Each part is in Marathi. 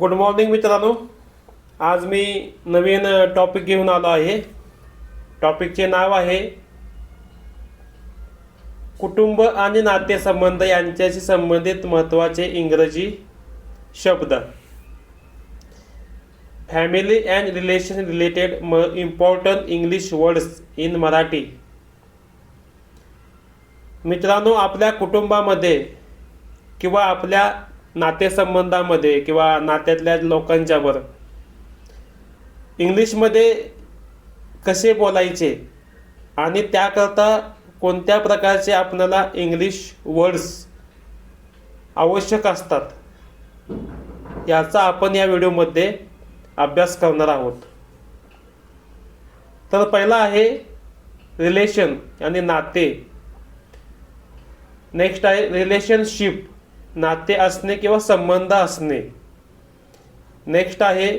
गुड मॉर्निंग मित्रांनो. आज मी नवीन टॉपिक घेऊन आलो आहे. टॉपिकचे नाव आहे कुटुंब आणि नातेसंबंध यांच्याशी संबंधित महत्त्वाचे इंग्रजी शब्द. फॅमिली अँड रिलेशन रिलेटेड म important English words in Marathi. मित्रांनो आपल्या कुटुंबामध्ये किंवा आपल्या नातेसंबंधामध्ये किंवा नात्यातल्या लोकांच्यावर इंग्लिशमध्ये कसे बोलायचे आणि त्याकरता कोणत्या प्रकारचे आपल्याला इंग्लिश वर्ड्स आवश्यक असतात याचा आपण या व्हिडिओमध्ये अभ्यास करणार आहोत. तर पहिला आहे रिलेशन आणि नाते. नेक्स्ट आहे रिलेशनशिप नाते असणे किंवा संबंध असणे. नेक्स्ट आहे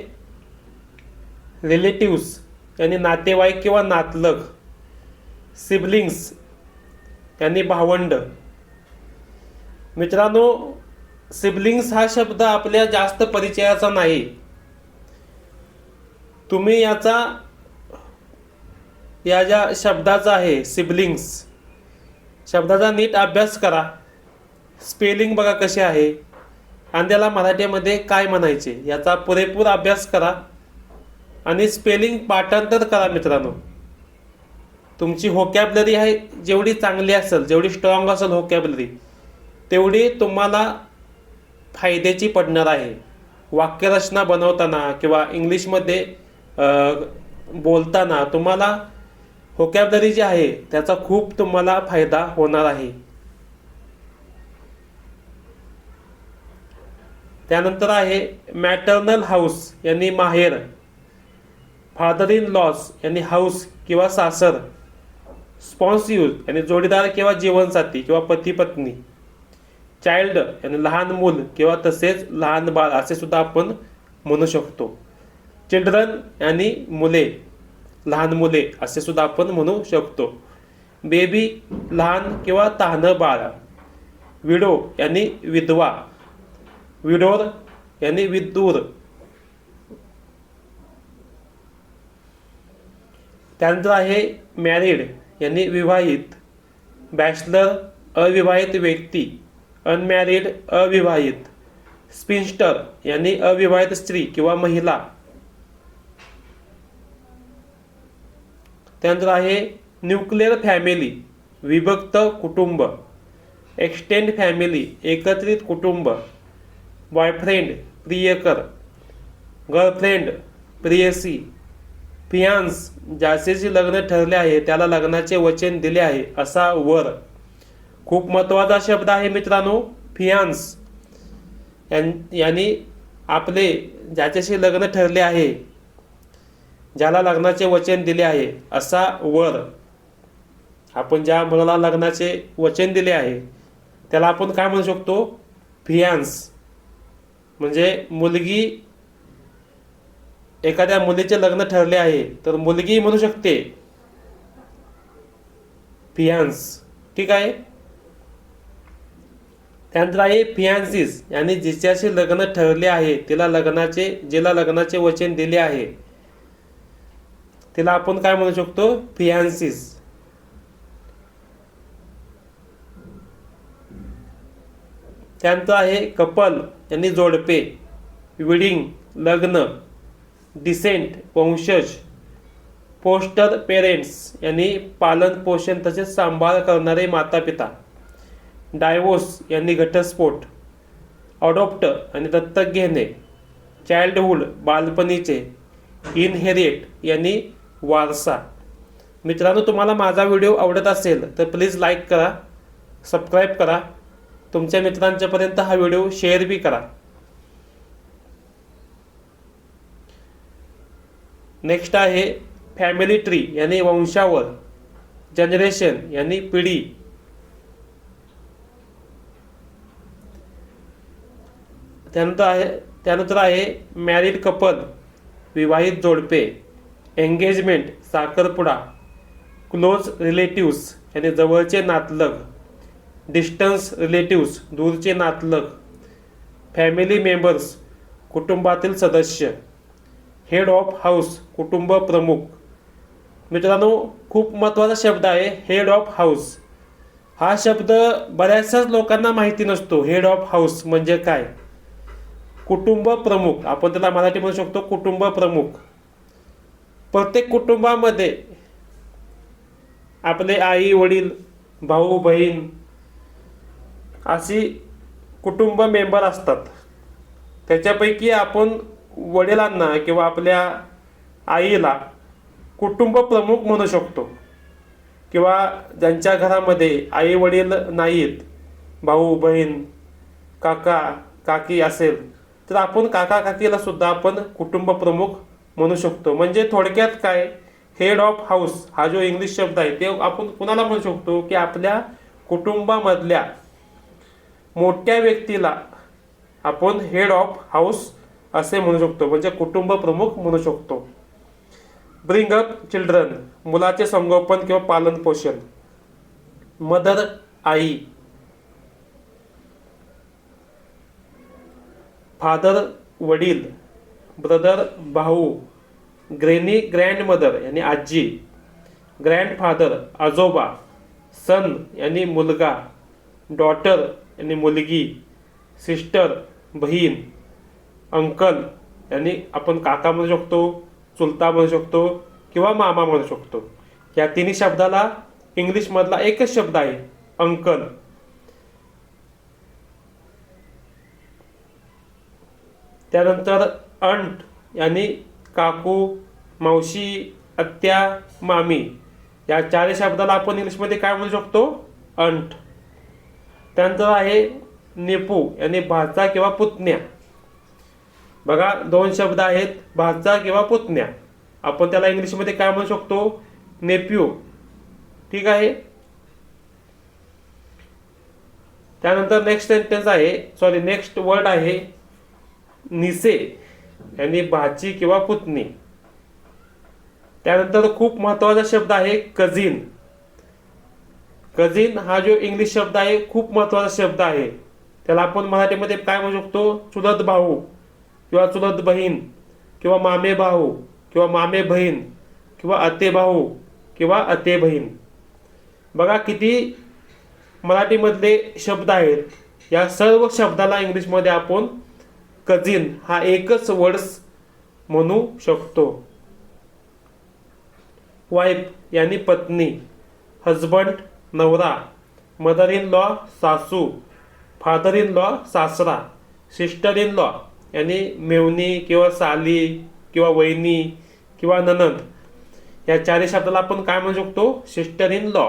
रिलेटिव्स यांनी नातेवाईक किंवा नातलग. सिबलिंग्स यांनी भावंड. मित्रांनो सिबलिंग्स हा शब्द आपल्या जास्त परिचयाचा नाही. तुम्ही याचा या ज्या शब्दाचा आहे सिबलिंग्स शब्दाचा नीट अभ्यास करा. स्पेलिंग बघा कसे आहे. आणि त्याला मराठीमध्ये काय म्हणायचे याचा पुरेपूर अभ्यास करा. आणि स्पेलिंग पाठांतर करा मित्रांनो. तुमची होकॅबलरी आहे जेवढी चांगली असेल जेवढी स्ट्रॉंग असेल होकॅबलरी तेवढी तुम्हाला फायद्याची पडणार आहे. वाक्यरचना बनवताना किंवा इंग्लिशमध्ये बोलताना तुम्हाला होकॅबलरी जी आहे त्याचा खूप तुम्हाला फायदा होणार आहे. त्यानंतर आहे मॅटर्नल हाऊस यांनी माहेर फादर इन लॉस यांनी हाऊस किंवा सासर स्पॉन्सिव्ह यांनी जोडीदार किंवा जीवनसाथी किंवा पती पत्नी चाइल्ड यांनी लहान मूल किंवा तसेच लहान बाळ असे सुद्धा आपण म्हणू शकतो. चिल्ड्रन यांनी मुले लहान मुले असे सुद्धा आपण म्हणू शकतो. बेबी लहान किंवा तहान बाळ विडो यांनी विधवा विडोर यांनी विदूर त्यानंतर आहे मॅरिड यांनी विवाहित बॅचलर अविवाहित व्यक्ती अनमॅरिड अविवाहित स्पिन्स्टर यांनी अविवाहित स्त्री किंवा महिला त्यानंतर आहे न्यूक्लिअर फॅमिली विभक्त कुटुंब एक्सटेंड फॅमिली एकत्रित कुटुंब बॉयफ्रेंड प्रियकर गर्लफ्रेंड प्रियसी फियान्स ज्याचे लग्न ठरले आहे त्याला लग्नाचे वचन दिले आहे असा वर. खूप महत्त्वाचा शब्द आहे मित्रांनो फियान्स यां- यांनी आपले ज्याच्याशी लग्न ठरले आहे ज्याला लग्नाचे वचन दिले आहे असा वर. आपण ज्या मुलाला लग्नाचे वचन दिले आहे त्याला आपण काय म्हणू शकतो? फियान्स म्हणजे मुलगी एखाद्या मुलीचे लग्न ठरले आहे तर मुलगी म्हणू शकते फियान्स ठीक आहे? त्यानंतर आहे फियान्सिस यांनी जिच्याशी लग्न ठरले आहे तिला लग्नाचे जिला लग्नाचे वचन दिले आहे. तिला आपण काय म्हणू शकतो? फियान्सिस त्यानंतर आहे कपल यांनी जोडपे विडिंग लग्न डिसेंट वंशज पोस्टर पेरेंट्स यांनी पालन पोषण तसेच सांभाळ करणारे माता पिता डायवोर्स यांनी घटस्फोट अडॉप्ट आणि दत्तक घेणे. चाइल्डहूड बालपणीचे इनहेरिट यांनी वारसा. मित्रांनो तुम्हाला माझा व्हिडिओ आवडत असेल तर प्लीज लाईक करा सबस्क्राईब करा. तुमच्या मित्रांच्यापर्यंत हा व्हिडिओ शेअर बी करा. नेक्स्ट आहे फॅमिली ट्री यांनी वंशावर जनरेशन यांनी पिढी. त्यानंतर आहे त्यानंतर आहे मॅरिड कपल विवाहित जोडपे एंगेजमेंट साखरपुडा क्लोज रिलेटिव्स यानी जवळचे नातलग. डिस्टन्स रिलेटिव्स दूरचे नातलग फॅमिली मेंबर्स कुटुंबातील सदस्य हेड ऑफ हाऊस कुटुंब प्रमुख. मित्रांनो खूप महत्त्वाचा शब्द आहे हेड ऑफ हाऊस. हा शब्द बऱ्याचशाच लोकांना माहिती नसतो हेड ऑफ हाऊस म्हणजे काय? कुटुंब प्रमुख. आपण त्याला मराठी म्हणू शकतो कुटुंब प्रमुख. प्रत्येक कुटुंबामध्ये आपले आई वडील भाऊ बहीण अशी कुटुंब मेंबर असतात. त्याच्यापैकी आपण वडिलांना किंवा आपल्या आईला कुटुंब प्रमुख म्हणू शकतो. किंवा ज्यांच्या घरामध्ये आई वडील नाहीत भाऊ बहीण काका काकी असेल तर आपण काका काकीला सुद्धा आपण कुटुंब प्रमुख म्हणू शकतो. म्हणजे थोडक्यात काय? हेड ऑफ हाऊस हा जो इंग्लिश शब्द आहे ते आपण कुणाला म्हणू शकतो? की आपल्या कुटुंबामधल्या मोठ्या व्यक्तीला आपण हेड ऑफ हाऊस असे म्हणू शकतो. म्हणजे कुटुंब प्रमुख म्हणू शकतो. ब्रिंग अप चिल्ड्रन मुलाचे संगोपन किंवा पालन पोषण. मदर आई. फादर वडील. ब्रदर भाऊ. ग्रेनी ग्रँडमदर यांनी आजी. ग्रँडफादर आजोबा. सन यांनी मुलगा. डॉटर यांनी मुलगी सिस्टर बहीण अंकल यांनी आपण काका म्हणू शकतो चुलता म्हणू शकतो किंवा मामा म्हणू शकतो. या तिन्ही शब्दाला इंग्लिशमधला एकच शब्द आहे अंकल त्यानंतर अंट यांनी काकू मावशी आत्या मामी या चारही शब्दाला आपण इंग्लिशमध्ये काय म्हणू शकतो? अंट त्यानंतर आहे नेपू यांनी भाचा किंवा पुतण्या. बघा दोन शब्द आहेत भाचा किंवा पुतण्या. आपण त्याला इंग्लिशमध्ये काय म्हणू शकतो? नेप्यू. ठीक आहे? त्यानंतर नेक्स्ट सेंटेन्स आहे सॉरी नेक्स्ट वर्ड आहे निसे. यांनी भाची किंवा पुतणी. त्यानंतर खूप महत्त्वाचा शब्द आहे कझिन. कझिन हा जो इंग्लिश शब्द आहे खूप महत्त्वाचा शब्द आहे. त्याला आपण मराठीमध्ये काय म्हणू शकतो? चुलत भाऊ किंवा चुलत बहीण किंवा मामे भाऊ किंवा मामे बहीण किंवा अते भाऊ किंवा अते बहीण. बघा किती मराठीमधले शब्द आहेत. या सर्व शब्दाला इंग्लिशमध्ये आपण कझिन हा एकच वर्ड्स म्हणू शकतो. वाईफ यांनी पत्नी हजबंड नवरा मदर इन लॉ सासू फादर इन लॉ सासरा सिस्टर इन लॉ यांनी मेवणी किंवा साली किंवा वहिनी किंवा ननंद या चारही शब्दाला आपण काय म्हणू शकतो? सिस्टर इन लॉ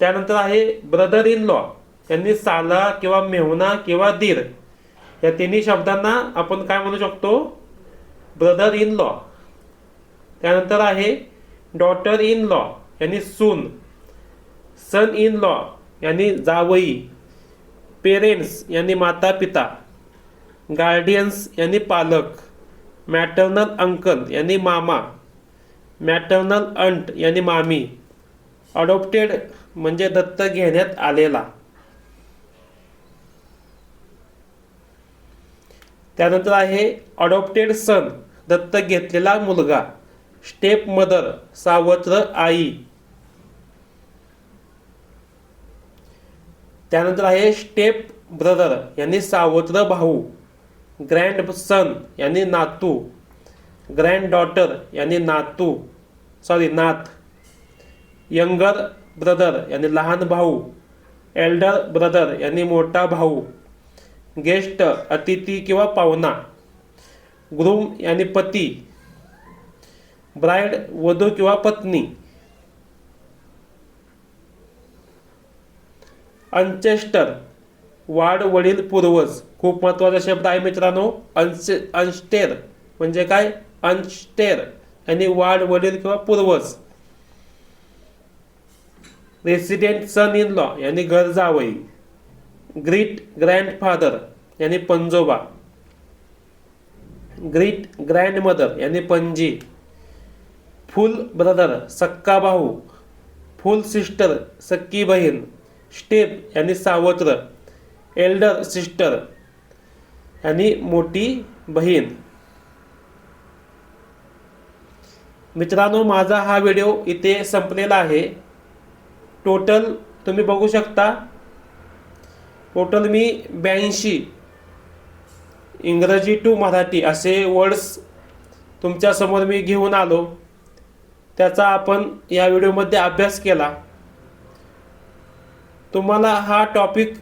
त्यानंतर आहे ब्रदर इन लॉ यांनी साला किंवा मेहुणा किंवा दीर या तिन्ही शब्दांना आपण काय म्हणू शकतो? ब्रदर इन लॉ त्यानंतर आहे डॉटर इन लॉ यांनी सून. सन इन लॉ यांनी जावई. पेरेंट्स यांनी माता पिता गार्डियन्स यांनी पालक. मॅटर्नल अंकल यांनी मामा. मॅटर्नल अंट यांनी मामी. अडॉप्टेड म्हणजे दत्त घेण्यात आलेला. त्यानंतर आहे अडॉप्टेड सन दत्त घेतलेला मुलगा. स्टेप मदर सावत्र आई. त्यानंतर आहे स्टेप ब्रदर यांनी सावत्र भाऊ. ग्रँड सन यांनी नातू. ग्रँड डॉटर यांनी नातू. सॉरी नात. यंगर ब्रदर यांनी लहान भाऊ. एल्डर ब्रदर यांनी मोठा भाऊ. गेस्ट अतिथी किंवा पाहुणा. ग्रूम यांनी पती. ब्राईड वधू किंवा पत्नी. अंचेस्टर वाढ वडील पूर्वज. खूप महत्त्वाचा शब्द आहे मित्रांनो. अनचे अनस्टेर. म्हणजे काय? अनस्टेर. आणि वाढ वडील किंवा पूर्वज. रेसिडेंट सन इन लॉ यांनी घर जावई ग्रीट ग्रँडफादर यांनी पंजोबा. ग्रीट ग्रँडमदर यांनी पणजी. फुल ब्रदर सक्का भाऊ फुल सिस्टर सक्की बहीण स्टेप यांनी सावत्र एल्डर सिस्टर आणि मोठी बहीण. मित्रांनो माझा हा व्हिडिओ इथे संपलेला आहे. टोटल तुम्ही बघू शकता. टोटल मी ब्याऐंशी इंग्रजी टू मराठी असे वर्ड्स तुमच्यासमोर मी घेऊन आलो. त्याचा आपण या व्हिडिओमध्ये अभ्यास केला. तुम्हाला हा टॉपिक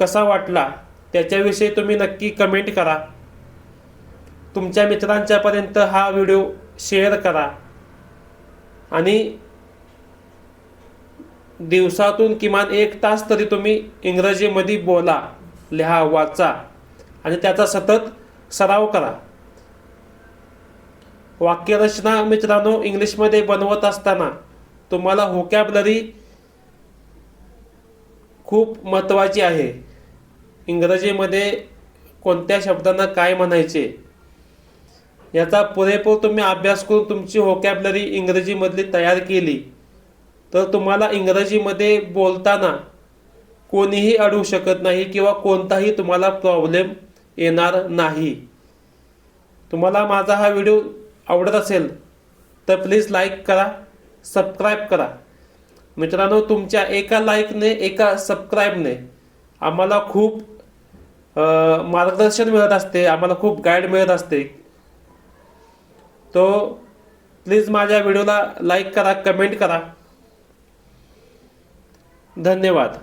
कसा वाटला? त्याच्याविषयी तुम्ही नक्की कमेंट करा. तुमच्या मित्रांच्यापर्यंत हा व्हिडिओ शेअर करा. आणि दिवसातून किमान एक तास तरी तुम्ही इंग्रजीमध्ये बोला लिहा वाचा. आणि त्याचा सतत सराव करा. वाक्यरचना मित्रांनो इंग्लिशमध्ये बनवत असताना तुम्हाला होकॅबलरी खूप महत्त्वाची आहे. इंग्रजीमध्ये कोणत्या शब्दांना काय म्हणायचे? याचा पुरेपूर तुम्ही अभ्यास करून तुमची होकॅबलरी इंग्रजीमधली तयार केली. तर तुम्हाला इंग्रजीमध्ये बोलताना कोणीही अडवू शकत नाही किंवा कोणताही तुम्हाला प्रॉब्लेम येणार नाही. तुम्हाला माझा हा व्हिडिओ आवडत असेल तर प्लीज लाईक करा सबस्क्राईब करा. मित्रांनो तुमच्या एका लाईकने एका सबस्क्राईबने आम्हाला खूप मार्गदर्शन मिळत असते आम्हाला खूप गाईड मिळत असते. तो प्लीज माझ्या व्हिडिओला लाईक करा कमेंट करा. धन्यवाद.